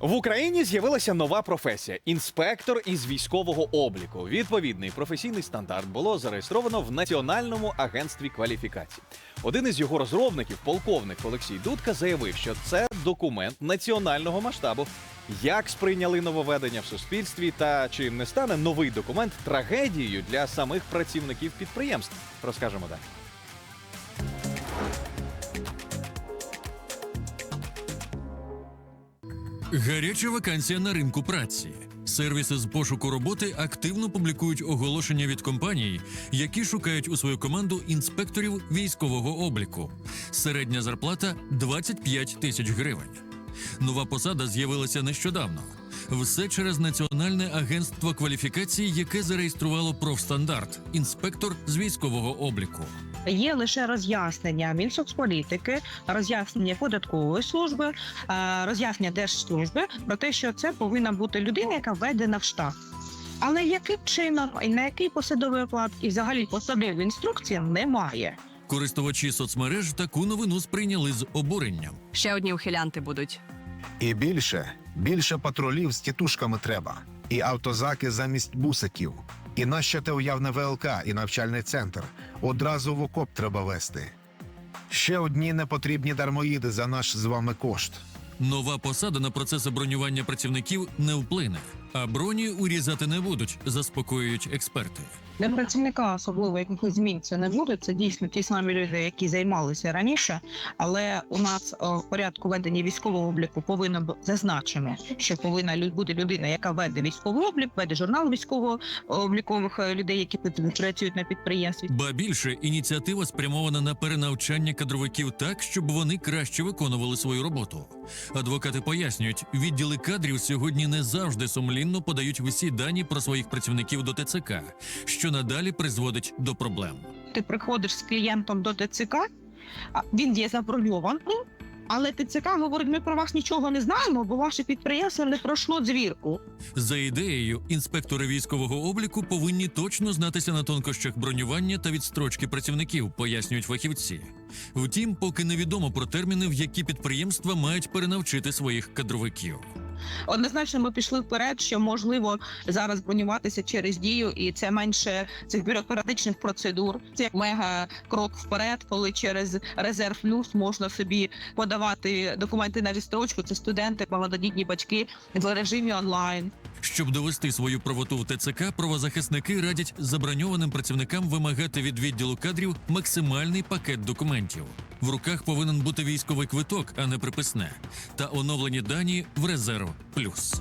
В Україні з'явилася нова професія інспектор із військового обліку. Відповідний професійний стандарт було зареєстровано в Національному агентстві кваліфікацій. Один із його розробників, полковник Олексій Дудка, заявив, що це документ національного масштабу. Як сприйняли нововведення в суспільстві, та чи не стане новий документ трагедією для самих працівників підприємств? Розкажемо далі. Гаряча вакансія на ринку праці. Сервіси з пошуку роботи активно публікують оголошення від компаній, які шукають у свою команду інспекторів військового обліку. Середня зарплата 25 тисяч гривень. Нова посада з'явилася нещодавно. Все через Національне агентство кваліфікацій, яке зареєструвало профстандарт інспектор з військового обліку. Є лише роз'яснення Мінсоцполітики, роз'яснення податкової служби, е, роз'яснення держслужби про те, що це повинна бути людина, яка введена в штат. Але яким чином і на який посадовий оклад, і взагалі посадової інструкції немає. Користувачі соцмереж таку новину сприйняли з обуренням. Ще одні ухилянти будуть. І більше, більше патрулів з тітушками треба, і автозаки замість бусиків, і нащо те уявне ВЛК і навчальний центр. Одразу в окоп треба вести. Ще одні непотрібні дармоїди за наш з вами кошт. Нова посада на процеси бронювання працівників не вплине, а броні урізати не будуть, заспокоюють експерти. Для працівника особливо якихось змін це не буде. Це дійсно ті самі люди, які займалися раніше. Але у нас в порядку ведення військового обліку повинно бути зазначено, що повинна бути людина, яка веде військовий облік, веде журнал військово облікових е, людей, які працюють на підприємстві. Ба більше ініціатива спрямована на перенавчання кадровиків так, щоб вони краще виконували свою роботу. Адвокати пояснюють, відділи кадрів сьогодні не завжди сумлінно подають всі дані про своїх працівників до ТЦК, що надалі призводить до проблем. ти приходиш з клієнтом до ТЦК, а він є заброньований, але ТЦК говорить, ми про вас нічого не знаємо, бо ваше підприємство не пройшло звірку. За ідеєю, інспектори військового обліку повинні точно знатися на тонкощах бронювання та відстрочки працівників, пояснюють фахівці. Втім, поки невідомо про терміни, в які підприємства мають перенавчити своїх кадровиків. Однозначно, ми пішли вперед, що можливо зараз бронюватися через дію, і це менше цих бюрократичних процедур. Це як мега крок вперед, коли через резерв плюс можна собі подавати документи на відстрочку. Це студенти, багатодітні батьки в режимі онлайн. Щоб довести свою правоту в ТЦК, правозахисники радять заброньованим працівникам вимагати від відділу кадрів максимальний пакет документів. В руках повинен бути військовий квиток, а не приписне, та оновлені дані в резерв плюс.